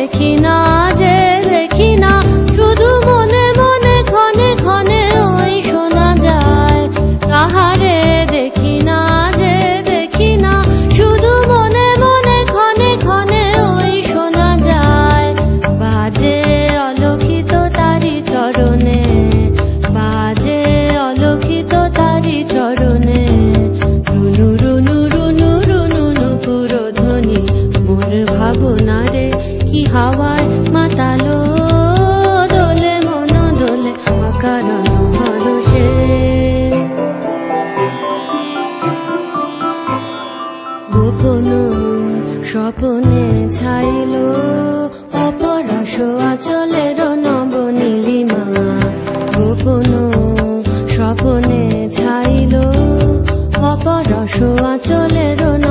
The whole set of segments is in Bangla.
দেখি না কি হাওয়ায় মাতালো, দোলে মন দোলে অকারণ হরষে গোপন স্বপনে ছাইল, অপরস আচলের নব নীলিমা গোপন স্বপনে ছাইল, অপরস আচলের নব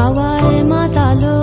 acabaré matalo.